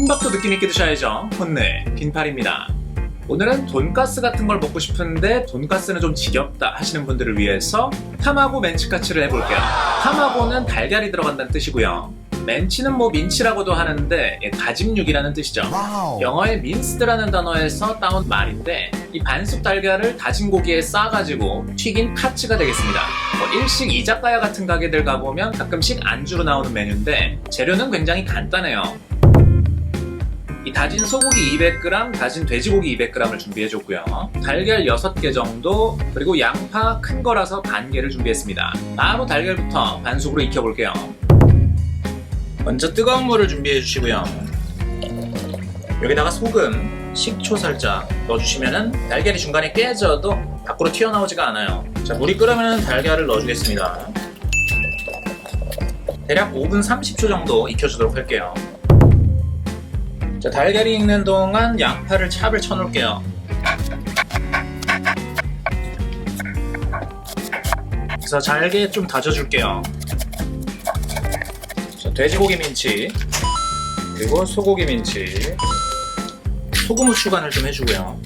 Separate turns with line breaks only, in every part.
혼밥도 느낌 있게 드셔야죠. 혼내 빈팔입니다. 오늘은 돈가스 같은 걸 먹고 싶은데 돈가스는 좀 지겹다 하시는 분들을 위해서 타마고 멘치카츠를 해볼게요. 타마고는 달걀이 들어간다는 뜻이고요. 멘치는 뭐 민치라고도 하는데 예, 다짐육이라는 뜻이죠.
와우.
영어의 민스드라는 단어에서 따온 말인데 이 반숙 달걀을 다진 고기에 싸가지고 튀긴 카츠가 되겠습니다. 뭐 일식 이자카야 같은 가게들 가보면 가끔씩 안주로 나오는 메뉴인데 재료는 굉장히 간단해요. 이 다진 소고기 200g, 다진 돼지고기 200g을 준비해줬고요. 달걀 6개 정도, 그리고 양파 큰 거라서 반 개를 준비했습니다. 바로 달걀부터 반숙으로 익혀볼게요. 먼저 뜨거운 물을 준비해 주시고요. 여기다가 소금, 식초 살짝 넣어주시면은 달걀이 중간에 깨져도 밖으로 튀어나오지가 않아요. 자, 물이 끓으면 달걀을 넣어주겠습니다. 대략 5분 30초 정도 익혀주도록 할게요. 자, 달걀이 익는 동안 양파를 찹을 쳐놓을게요. 그래서 잘게 좀 다져줄게요. 자, 돼지고기 민치, 그리고 소고기 민치, 소금 후추 간을 좀 해주고요.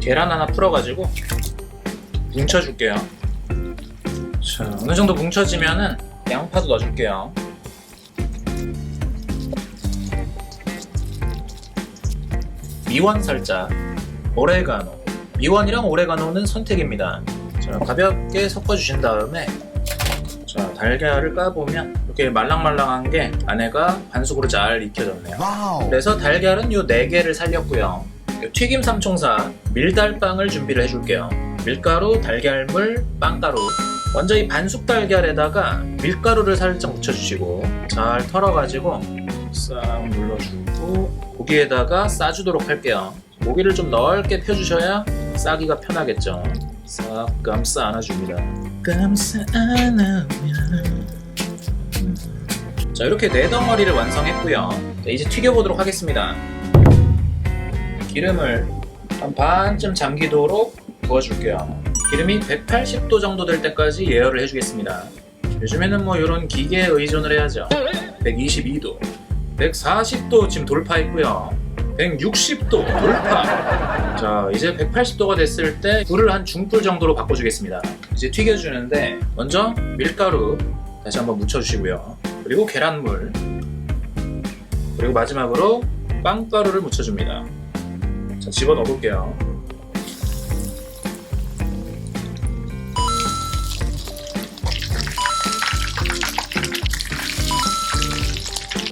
계란 하나 풀어가지고 뭉쳐줄게요. 자, 어느 정도 뭉쳐지면은 양파도 넣어줄게요. 미원 살짝, 오레가노. 미원이랑 오레가노는 선택입니다. 자, 가볍게 섞어주신 다음에 자, 달걀을 까보면 이렇게 말랑말랑한 게 안에가 반숙으로 잘 익혀졌네요. 그래서 달걀은 요 4개를 살렸고요. 요 튀김 삼총사 밀달빵을 준비를 해줄게요. 밀가루, 달걀물, 빵가루. 먼저 이 반숙 달걀에다가 밀가루를 살짝 묻혀주시고 잘 털어가지고 싹 눌러주고 고기에다가 싸주도록 할게요. 고기를 좀 넓게 펴주셔야 싸기가 편하겠죠. 싹 감싸 안아줍니다. 감싸 안아면 자 이렇게 네 덩어리를 완성했고요. 자, 이제 튀겨보도록 하겠습니다. 기름을 한 반쯤 잠기도록 부어줄게요. 기름이 180도 정도 될 때까지 예열을 해주겠습니다. 요즘에는 뭐 이런 기계에 의존을 해야죠. 122도, 140도 지금 돌파했고요. 160도 돌파. 자 이제 180도가 됐을 때 불을 한 중불 정도로 바꿔주겠습니다. 이제 튀겨주는데 먼저 밀가루 다시 한번 묻혀주시고요. 그리고 계란물 그리고 마지막으로 빵가루를 묻혀줍니다. 자 집어 넣어 볼게요.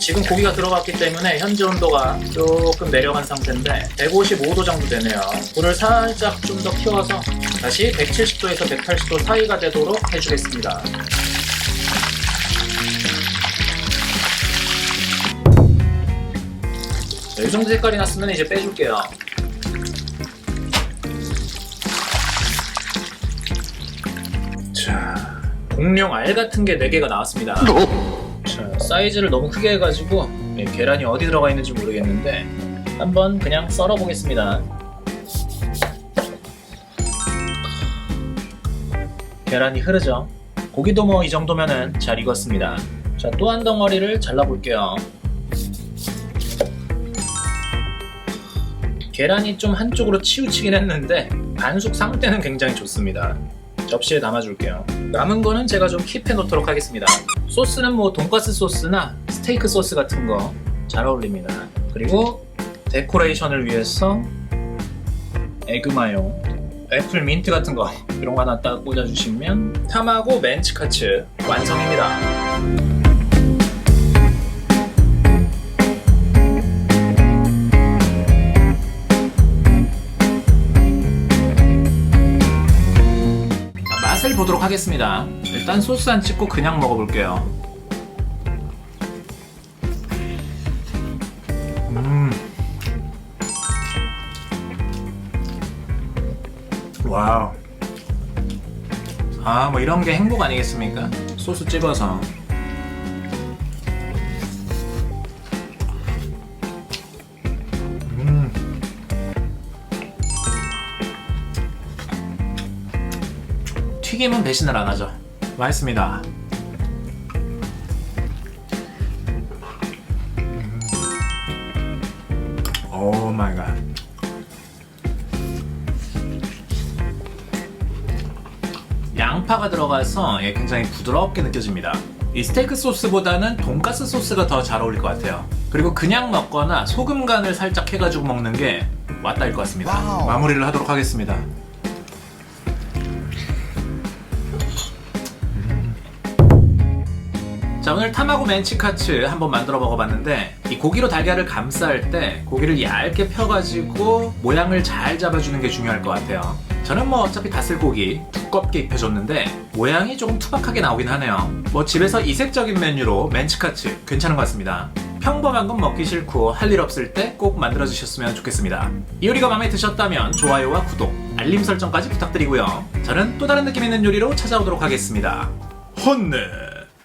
지금 고기가 들어갔기 때문에 현재 온도가 조금 내려간 상태인데 155도 정도 되네요. 불을 살짝 좀 더 키워서 다시 170도에서 180도 사이가 되도록 해주겠습니다. 자, 이 정도 색깔이 났으면 이제 빼줄게요. 자, 공룡 알 같은 게 4개가 나왔습니다. 자, 사이즈를 너무 크게 해가지고 네, 계란이 어디 들어가 있는지 모르겠는데 한번 그냥 썰어 보겠습니다. 계란이 흐르죠? 고기도 뭐 이 정도면은 잘 익었습니다. 자, 또 한 덩어리를 잘라 볼게요. 계란이 좀 한쪽으로 치우치긴 했는데 반숙 상태는 굉장히 좋습니다. 접시에 담아줄게요. 남은 거는 제가 좀 킵해 놓도록 하겠습니다. 소스는 뭐 돈가스 소스나 스테이크 소스 같은 거 잘 어울립니다. 그리고 데코레이션을 위해서 에그 마요, 애플 민트 같은 거 이런 거 하나 딱 꽂아주시면 타마고 멘치카츠 완성입니다. 보도록 하겠습니다. 일단 소스 안 찍고 그냥 먹어볼게요. 음. 와우. 아, 뭐 이런 게 행복 아니겠습니까? 소스 찍어서. 튀김은 배신을 안 하죠. 맛있습니다. 오 마이 갓. 양파가 들어가서 예, 굉장히 부드럽게 느껴집니다. 이 스테이크 소스보다는 돈가스 소스가 더 잘 어울릴 것 같아요. 그리고 그냥 먹거나 소금 간을 살짝 해가지고 먹는 게 왔다일 것 같습니다.
와우.
마무리를 하도록 하겠습니다. 오늘 타마고 멘치카츠 한번 만들어 먹어봤는데 이 고기로 달걀을 감쌀 때 고기를 얇게 펴가지고 모양을 잘 잡아주는 게 중요할 것 같아요. 저는 뭐 어차피 다슬고기 두껍게 입혀줬는데 모양이 조금 투박하게 나오긴 하네요. 뭐 집에서 이색적인 메뉴로 멘치카츠 괜찮은 것 같습니다. 평범한 건 먹기 싫고 할 일 없을 때 꼭 만들어 주셨으면 좋겠습니다. 이 요리가 마음에 드셨다면 좋아요와 구독 알림 설정까지 부탁드리고요. 저는 또 다른 느낌 있는 요리로 찾아오도록 하겠습니다. 혼내